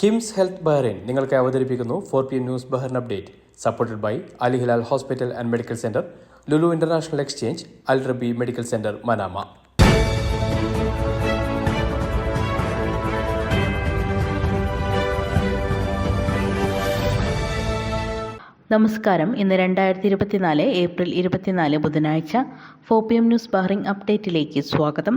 KIMS health Bahrain നിങ്ങൾക്ക് അവതരിപ്പിക്കുന്നു four P M news Bahrain update supported by Ali Hilal hospital and medical centre Lulu international exchange Al Rabi medical centre Manama. നമസ്കാരം. ഇന്ന് രണ്ടായിരത്തി ഇരുപത്തിനാല് April ഇരുപത്തിനാല് ബുധനാഴ്ച M news Bahrain അപ്ഡേറ്റിലേക്ക് സ്വാഗതം.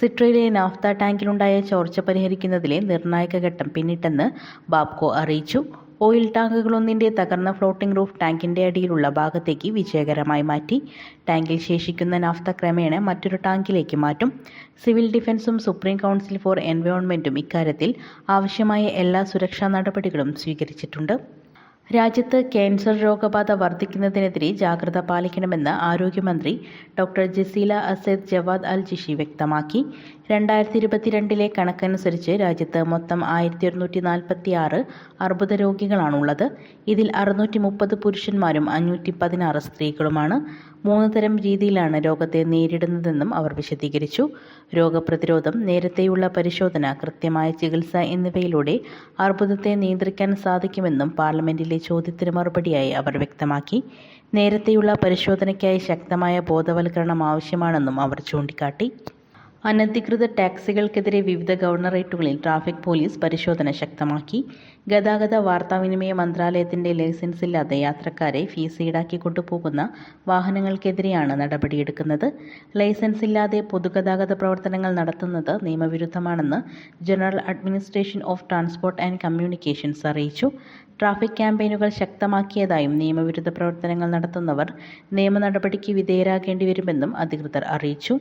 സിട്രയിലെ naphtha ടാങ്കിലുണ്ടായ ചോർച്ച പരിഹരിക്കുന്നതിലെ നിർണായക ഘട്ടം പിന്നിട്ടെന്ന് ബാബ്കോ അറിയിച്ചു. ഓയിൽ ടാങ്കുകളൊന്നിന്റെ തകർന്ന ഫ്ലോട്ടിംഗ് റൂഫ് ടാങ്കിന്റെ അടിയിലുള്ള ഭാഗത്തേക്ക് വിജയകരമായി മാറ്റി. ടാങ്കിൽ ശേഷിക്കുന്ന നാഫ്ത ക്രമേണ മറ്റൊരു ടാങ്കിലേക്ക് മാറ്റും. സിവിൽ ഡിഫൻസും സുപ്രീം കൗൺസിൽ ഫോർ എൻവയോൺമെന്റും ഇക്കാര്യത്തിൽ ആവശ്യമായ എല്ലാ സുരക്ഷാ നടപടികളും സ്വീകരിച്ചിട്ടുണ്ട്. രാജ്യത്ത് ക്യാൻസർ രോഗബാധ വർദ്ധിക്കുന്നതിനെതിരെ ജാഗ്രത പാലിക്കണമെന്ന് ആരോഗ്യമന്ത്രി doctor Jaseela Ased Jawad Al Jishi വ്യക്തമാക്കി. രണ്ടായിരത്തി ഇരുപത്തിരണ്ടിലെ കണക്കനുസരിച്ച് രാജ്യത്ത് മൊത്തം ആയിരത്തി ഒരുന്നൂറ്റി നാൽപ്പത്തി ആറ് അർബുദ രോഗികളാണുള്ളത്. ഇതിൽ അറുന്നൂറ്റി മുപ്പത് പുരുഷന്മാരും അഞ്ഞൂറ്റി പതിനാറ് സ്ത്രീകളുമാണ്. മൂന്ന് തരം രീതിയിലാണ് രോഗത്തെ നേരിടുന്നതെന്നും അവർ വിശദീകരിച്ചു. രോഗപ്രതിരോധം നേരത്തെയുള്ള പരിശോധന കൃത്യമായ ചികിത്സ എന്നിവയിലൂടെ അർബുദത്തെ നിയന്ത്രിക്കാൻ സാധിക്കുമെന്നും പാർലമെന്റിലെ ചോദ്യത്തിന് മറുപടിയായി അവർ വ്യക്തമാക്കി. നേരത്തെയുള്ള പരിശോധനയ്ക്കായി ശക്തമായ ബോധവൽക്കരണം ആവശ്യമാണെന്നും അവർ ചൂണ്ടിക്കാട്ടി. അനധികൃത ടാക്സികൾക്കെതിരെ വിവിധ ഗവർണറേറ്റുകളിൽ ട്രാഫിക് പോലീസ് പരിശോധന ശക്തമാക്കി. ഗതാഗത വാർത്താവിനിമയ മന്ത്രാലയത്തിന്റെ ലൈസൻസ് ഇല്ലാതെ യാത്രക്കാരെ ഫീസ് ഈടാക്കി കൊണ്ടുപോകുന്ന വാഹനങ്ങൾക്കെതിരെയാണ് നടപടിയെടുക്കുന്നത്. ലൈസൻസ് ഇല്ലാതെ പൊതുഗതാഗത പ്രവർത്തനങ്ങൾ നടത്തുന്നത് നിയമവിരുദ്ധമാണെന്ന് general administration of transport and communications അറിയിച്ചു. ട്രാഫിക് ക്യാമ്പയിനുകൾ ശക്തമാക്കിയതായും നിയമവിരുദ്ധ പ്രവർത്തനങ്ങൾ നടത്തുന്നവർ നിയമ നടപടിക്ക് വിധേയരാകേണ്ടി വരുമെന്നും അധികൃതർ അറിയിച്ചു.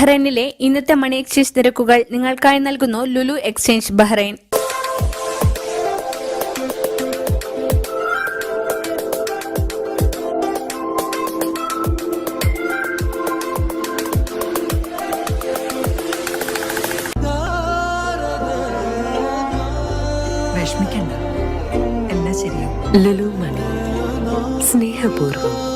ബഹ്റൈനിലെ ഇന്നത്തെ മണി എക്സ്ചേഞ്ച് നിരക്കുകൾ നിങ്ങൾക്കായി നൽകുന്നു ലുലു എക്സ്ചേഞ്ച് ബഹ്റൈൻ. വിഷമിക്കണ്ട. എല്ലാം ശരിയാവും. ലുലു മണി. സ്നേഹപൂർവം.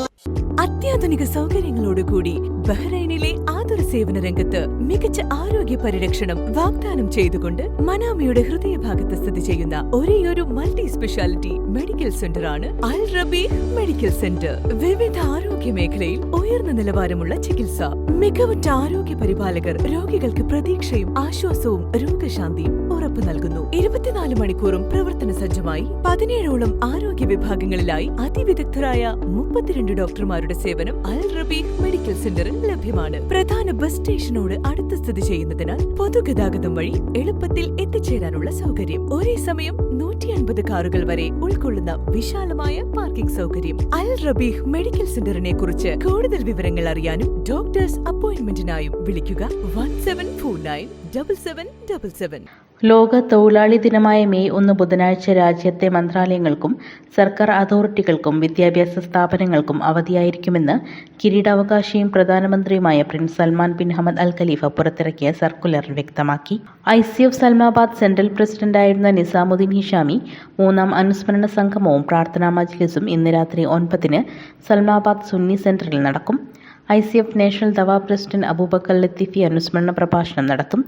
അത്യാധുനിക സൗകര്യങ്ങളോടുകൂടി ബഹ്റൈനിലെ സേവന രംഗത്ത് മികച്ച ആരോഗ്യ പരിരക്ഷണം വാഗ്ദാനം ചെയ്തുകൊണ്ട് മനാമയുടെ ഹൃദയഭാഗത്ത് സ്ഥിതി ചെയ്യുന്ന ഒരേയൊരു മൾട്ടി സ്പെഷ്യാലിറ്റി മെഡിക്കൽ സെന്റർ ആണ് അൽ റബീഹ് മെഡിക്കൽ സെന്റർ. വിവിധ ആരോഗ്യ മേഖലയിൽ ഉയർന്ന നിലവാരമുള്ള ചികിത്സ. മികവുറ്റ ആരോഗ്യ പരിപാലകർ രോഗികൾക്ക് പ്രതീക്ഷയും ആശ്വാസവും രോഗശാന്തിയും ഉറപ്പു നൽകുന്നു. ഇരുപത്തിനാല് മണിക്കൂറും പ്രവർത്തന സജ്ജമായി പതിനേഴോളം ആരോഗ്യ വിഭാഗങ്ങളിലായി അതിവിദഗ്ധരായ മുപ്പത്തിരണ്ട് ഡോക്ടർമാരുടെ സേവനം അൽ റബീഹ് മെഡിക്കൽ സെന്ററിൽ ലഭ്യമാണ്. പ്രധാന ബസ് സ്റ്റേഷനോട് അടുത്ത് സ്ഥിതി ചെയ്യുന്നതിനാൽ പൊതുഗതാഗതം വഴി എളുപ്പത്തിൽ എത്തിച്ചേരാനുള്ള സൗകര്യം. ഒരേ സമയം നൂറ്റി അൻപത് കാറുകൾ വരെ ഉൾക്കൊള്ളുന്ന വിശാലമായ പാർക്കിംഗ് സൗകര്യം. അൽ റബീഹ് മെഡിക്കൽ സെന്ററിനെ കുറിച്ച് കൂടുതൽ വിവരങ്ങൾ അറിയാനും ഡോക്ടേഴ്സ് അപ്പോയിന്റ്മെന്റിനായും വിളിക്കുക one seven four nine double seven double seven. ലോക തൊഴിലാളി ദിനമായ മെയ് ഒന്ന് ബുധനാഴ്ച രാജ്യത്തെ മന്ത്രാലയങ്ങൾക്കും സർക്കാർ അതോറിറ്റികൾക്കും വിദ്യാഭ്യാസ സ്ഥാപനങ്ങൾക്കും അവധിയായിരിക്കുമെന്ന് കിരീടാവകാശിയും പ്രധാനമന്ത്രിയുമായ prince Salman bin Hamad Al Khalifa പുറത്തിറക്കിയ സർക്കുലർ വ്യക്തമാക്കി. I C F Salmabad central പ്രസിഡന്റായിരുന്ന നിസാമുദ്ദീൻ ഹിഷാമി മൂന്നാം അനുസ്മരണ സംഗമവും പ്രാർത്ഥനാ മജ്ലിസും ഇന്ന് രാത്രി ഒൻപതിന് സൽമാബാദ് സുന്നി സെന്ററിൽ നടക്കും. ഐ സി എഫ് നാഷണൽ ദവാ പ്രസിഡന്റ് അബൂബക്കർ ലത്തീഫി അനുസ്മരണ പ്രഭാഷണം നടത്തും.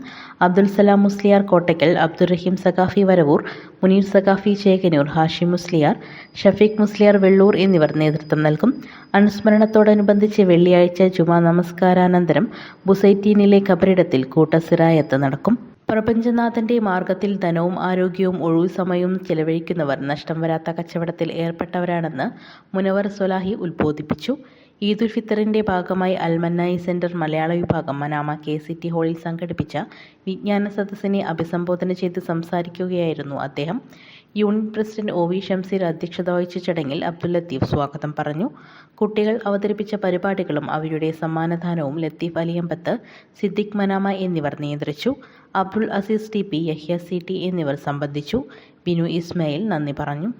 അബ്ദുൽ സലാം മുസ്ലിയാർ കോട്ടയ്ക്കൽ അബ്ദുറഹീം സഖാഫി വരവൂർ മുനീർ സഖാഫി ചേകനൂർ ഹാഷി മുസ്ലിയാർ ഷഫീഖ് മുസ്ലിയാർ വെള്ളൂർ എന്നിവർ നേതൃത്വം നൽകും. അനുസ്മരണത്തോടനുബന്ധിച്ച് വെള്ളിയാഴ്ച ജുമാ നമസ്കാരാനന്തരം ബുസൈറ്റീനിലെ കബറിടത്തിൽ കൂട്ടസിറായത്ത് നടക്കും. പ്രപഞ്ചനാഥന്റെ മാർഗത്തിൽ ധനവും ആരോഗ്യവും ഒഴിവു സമയവും ചെലവഴിക്കുന്നവർ നഷ്ടം വരാത്ത കച്ചവടത്തിൽ ഏർപ്പെട്ടവരാണെന്ന് മുനവർ സൊലാഹി ഉദ്ബോധിപ്പിച്ചു ഈദുൽ ഫിത്തറിന്റെ ഭാഗമായി അൽമന്നായി സെന്റർ മലയാള വിഭാഗം മനാമ കെ സിറ്റി ഹാളിൽ സംഘടിപ്പിച്ച വിജ്ഞാന സദസ്സിനെ അഭിസംബോധന ചെയ്ത് സംസാരിക്കുകയായിരുന്നു അദ്ദേഹം. Unit president O V Shamseer അധ്യക്ഷത വഹിച്ച ചടങ്ങിൽ അബ്ദുൽ ലത്തീഫ് സ്വാഗതം പറഞ്ഞു. കുട്ടികൾ അവതരിപ്പിച്ച പരിപാടികളും അവരുടെ സമ്മാനദാനവും ലത്തീഫ് അലിയമ്പത്ത് സിദ്ദിഖ് മനാമ എന്നിവർ നിയന്ത്രിച്ചു. Abdul Azeez T P Yahya C T എന്നിവർ സംബന്ധിച്ചു. ബിനു ഇസ്മയിൽ നന്ദി പറഞ്ഞു.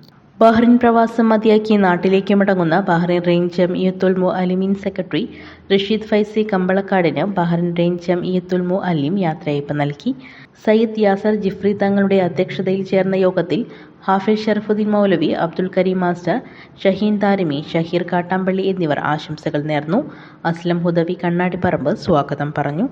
ബഹ്റിൻ പ്രവാസം മതിയാക്കി നാട്ടിലേക്ക് മടങ്ങുന്ന Bahrain range Jamiyyathul Muallimeen secretary Rasheed Faizy കമ്പളക്കാടിന് Bahrain range Jamiyyathul Alim യാത്രയയപ്പ് നൽകി. സയ്യിദ് യാസർ ജിഫ്രി തങ്ങളുടെ അധ്യക്ഷതയിൽ ചേർന്ന യോഗത്തിൽ ഹാഫിസ് ഷറഫുദ്ദീൻ മൗലവി അബ്ദുൽ കരീം മാസ്റ്റർ ഷഹീൻ താരിമി ഷഹീർ കാട്ടാമ്പള്ളി എന്നിവർ ആശംസകൾ നേർന്നു. അസ്ലം ഹുദവി കണ്ണാടിപ്പറമ്പ് സ്വാഗതം പറഞ്ഞു.